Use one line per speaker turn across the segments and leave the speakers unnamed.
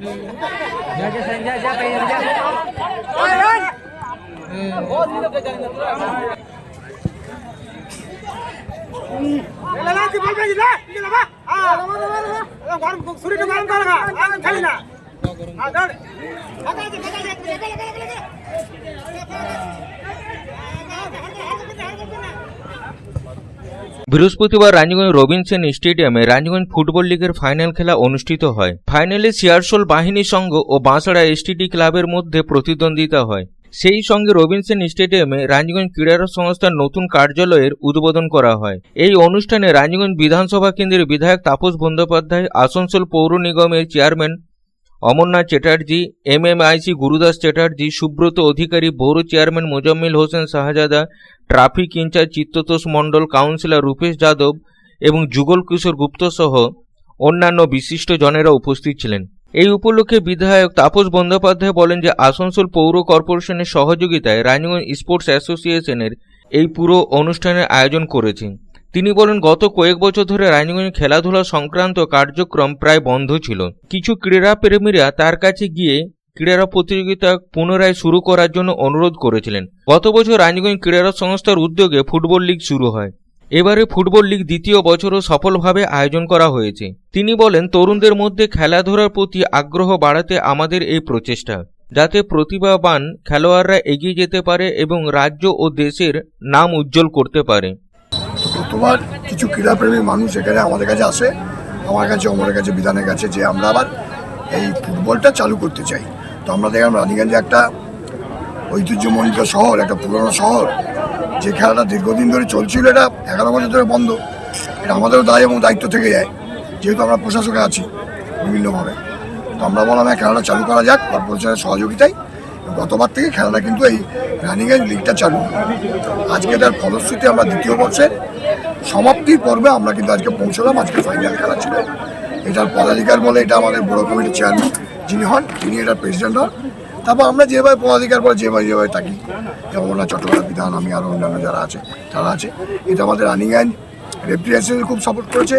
Ya, ya, ya, ya, ya, ya. ¡Alan! எல்லாத்தையும் பல்பே இல்ல இங்க வா ஆ வா வா வா வா வாரம் சுரிட்டு வாரம் தாங்க ஆ கலினா ஆ டாடு பகாஜி பகாஜி லக லக லக லக
বৃহস্পতিবার রানীগঞ্জ রবিনসন স্টেডিয়ামে রানীগঞ্জ ফুটবল লিগের ফাইনাল খেলা অনুষ্ঠিত হয়। ফাইনালে সিয়ারশোল বাহিনী সংঘ ও বাঁশড়া এসটিডি ক্লাবের মধ্যে প্রতিদ্বন্দ্বিতা হয়। সেই সঙ্গে রবিনসন স্টেডিয়ামে রানীগঞ্জ ক্রীড়া সংস্থার নতুন কার্যালয়ের উদ্বোধন করা হয়। এই অনুষ্ঠানে রানীগঞ্জ বিধানসভা কেন্দ্রের বিধায়ক তাপস বন্দ্যোপাধ্যায়, আসানসোল পৌর নিগমের চেয়ারম্যান অমরনাথ চ্যাটার্জি, এমএমআইসি গুরুদাস চ্যাটার্জি, সুব্রত অধিকারী, পৌর chairman Mozammil Hossain Shahzada, traffic in-charge Chittatosh Mondal, councillor Rupesh Yadav এবং যুগল কিশোর গুপ্ত সহ অন্যান্য বিশিষ্ট জনেরা উপস্থিত ছিলেন। এই উপলক্ষে বিধায়ক তাপস বন্দ্যোপাধ্যায় বলেন যে, আসানসোল পৌর কর্পোরেশনের সহযোগিতায় রানীগঞ্জ স্পোর্টস অ্যাসোসিয়েশনের এই পুরো অনুষ্ঠানের আয়োজন করেছে তিনি বলেন, গত কয়েক বছর ধরে রানীগঞ্জ খেলাধুলা সংক্রান্ত কার্যক্রম প্রায় বন্ধ ছিল। কিছু ক্রীড়া প্রেমীরা তার কাছে গিয়ে ক্রীড়া প্রতিযোগিতা পুনরায় শুরু করার জন্য অনুরোধ করেছিলেন। গত বছর রানীগঞ্জ ক্রীড়া সংস্থার উদ্যোগে ফুটবল লীগ শুরু হয়। এবারে ফুটবল লীগ দ্বিতীয় বছরও সফলভাবে আয়োজন করা হয়েছে। তিনি বলেন, তরুণদের মধ্যে খেলাধুলার প্রতি আগ্রহ বাড়াতে আমাদের এই প্রচেষ্টা, যাতে প্রতিভাবান খেলোয়াড়রা এগিয়ে যেতে পারে এবং রাজ্য ও দেশের নাম উজ্জ্বল করতে পারে।
তোমার কিছু ক্রীড়াপ্রেমী মানুষ এখানে আমাদের কাছে আসে, আমার কাছে, অমরের কাছে, বিধানের কাছে, যে আমরা আবার এই ফুটবলটা চালু করতে চাই। তো আমরা দেখলাম রানীগঞ্জে একটা ঐতিহ্যমণ্ডিত শহর, একটা পুরনো শহর, যে খেলাটা দীর্ঘদিন ধরে চলছিল, এটা এগারো বছর ধরে বন্ধ। এটা আমাদেরও দায় এবং দায়িত্ব থেকে যায়, যেহেতু আমরা প্রশাসকে আছি বিভিন্নভাবে। তো আমরা বললাম হ্যাঁ খেলাটা চালু করা যাক, কর্পোরেশনের সহযোগিতায় গতবার থেকে খেলাটা কিন্তু এই রানিগঞ্জ লিগটা চালু আজকে তার ফলশ্রুতি আমরা দ্বিতীয় বর্ষের সমাপ্তির পর্বে আমরা কিন্তু আজকে পৌঁছলাম, আজকে ফাইনাল খেলা ছিল। এটার পদাধিকার বলে এটা আমাদের বড় কমিটির চেয়ারম্যান যিনি হন, তিনি এটার প্রেসিডেন্ট হন। তারপর আমরা যেভাবে পদাধিকার বলে যেভাবে যেভাবে থাকি যেমন ওনার চট্টগ্রাম বিধান, আমি আরও অন্যান্য যারা আছে, তারা আছে, এটা আমাদের রানিগঞ্জ রেফ্রি অ্যাসোসিয়েশন খুব সাপোর্ট করেছে।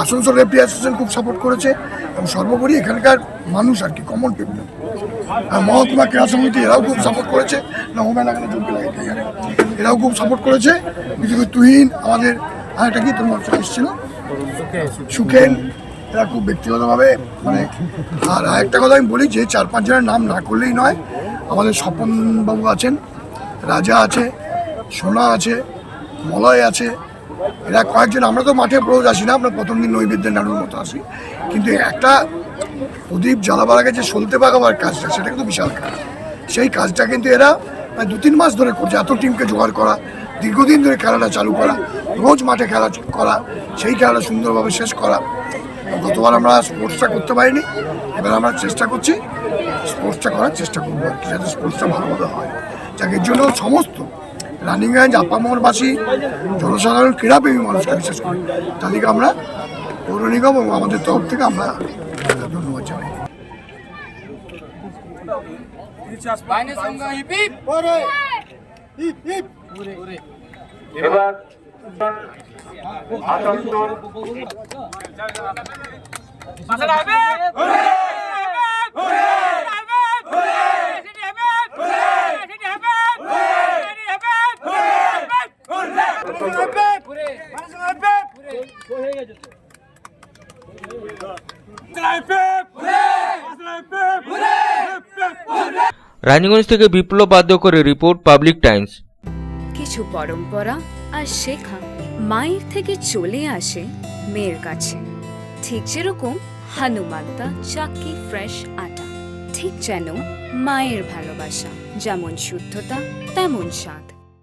আসানসোল রেফ্রি অ্যাসোসিয়েশন খুব সাপোর্ট করেছে এবং সর্বোপরি এখানকার মানুষ আর কি কমন পিপল আর মহকুমা ক্রীড়া সমিতি এরাও খুব সাপোর্ট করেছে। না হোমেন লাগে এখানে। এরাও খুব সাপোর্ট করেছে। বিশেষ তুহিন, আমাদের আর একটা কি, তোমার এসেছিল? সুখেন। এরা খুব ব্যক্তিগতভাবে মানে আর একটা কথা আমি বলি, যে চার পাঁচ জনের নাম না করলেই নয়, আমাদের স্বপনবাবু আছেন, রাজা আছে, সোনা আছে, মলয় আছে এরা কয়েকজন, আমরা তো মাঠে রোজ আসি না, আমরা প্রথম দিন নৈবেদ্যের নাড়ুর মতো আসি। কিন্তু একটা প্রদীপ জ্বালাবার আগে যে সলতে পাকাবার কাজটা, সেটা কিন্তু বিশাল কাজ। সেই কাজটা কিন্তু এরা প্রায় দু তিন মাস ধরে করছে, এত টিমকে জোগাড় করা, দীর্ঘদিন ধরে খেলাটা চালু করা, রোজ মাঠে খেলা করা, সেই খেলাটা সুন্দরভাবে শেষ করা। গতবার আমরা স্পোর্টসটা করতে পারিনি, এবার আমরা চেষ্টা করছি স্পোর্টসটা করার চেষ্টা করব আর কি, যাতে স্পোর্টসটা ভালোভাবে হয়। যাকে জন্য সমস্ত রানিগঞ্জ আপামোরবাসী জনসাধারণ ক্রীড়াপ্রেমী মানুষকে বিশেষ করে। তাদেরকে আমরা পৌর নিগম এবং আমাদের তরফ থেকে আমরা ধন্যবাদ জানাই।
এবার আসানসোল।
রানীগঞ্জ থেকে বিপ্লব করে রিপোর্ট পাবলিক টাইমস।
কিছু পরম্পরা আর শেখা মায়ের থেকে চলে আসে মেয়ের কাছে। ঠিক যেরকম হানুমান্তা চাকি ফ্রেশ আটা, ঠিক যেন মায়ের ভালোবাসা, যেমন শুদ্ধতা, তেমন স্বাদ।